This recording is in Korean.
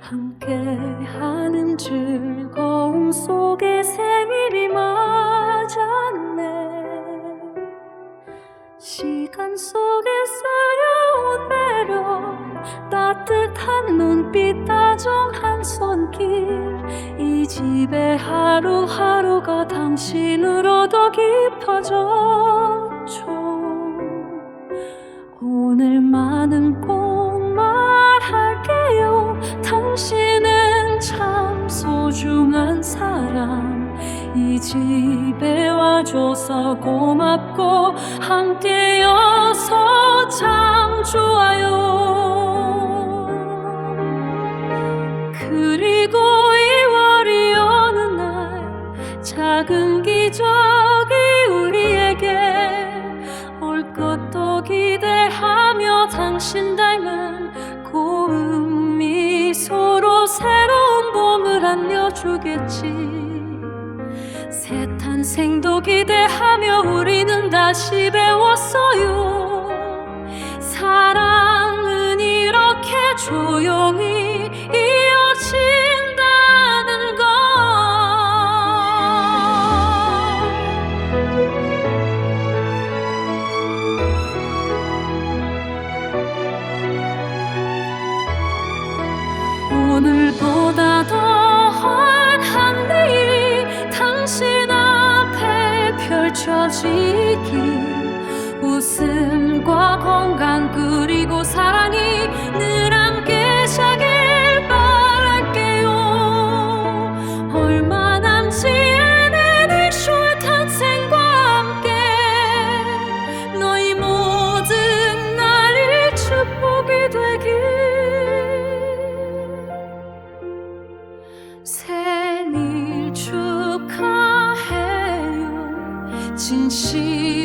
함께하는 즐거움 속에 생일이 맞았네. 시간 속에 쌓여온 매력 따뜻한 눈빛 다정한 손길. 이 집의 하루하루가 당신으로 더 깊어졌 이 집에 와줘서 고맙고 함께여서 참 좋아요. 그리고 2월이 어느 날 작은 기적이 우리에게 올 것도 기대하며 당신 닮은 고운 미소로 새로운 봄을 안겨주겠지 새 탄생도 기대하며 우리는 다시 배웠어요. 사랑은 이렇게 조용히 이어진 지킨 웃음과 건강 그리고 사랑이 늘 함께 샤길 바랄게요. 얼마 남지 않은 일출 탄생과 함께 너희 모든 날이 축복이 되길. 惊起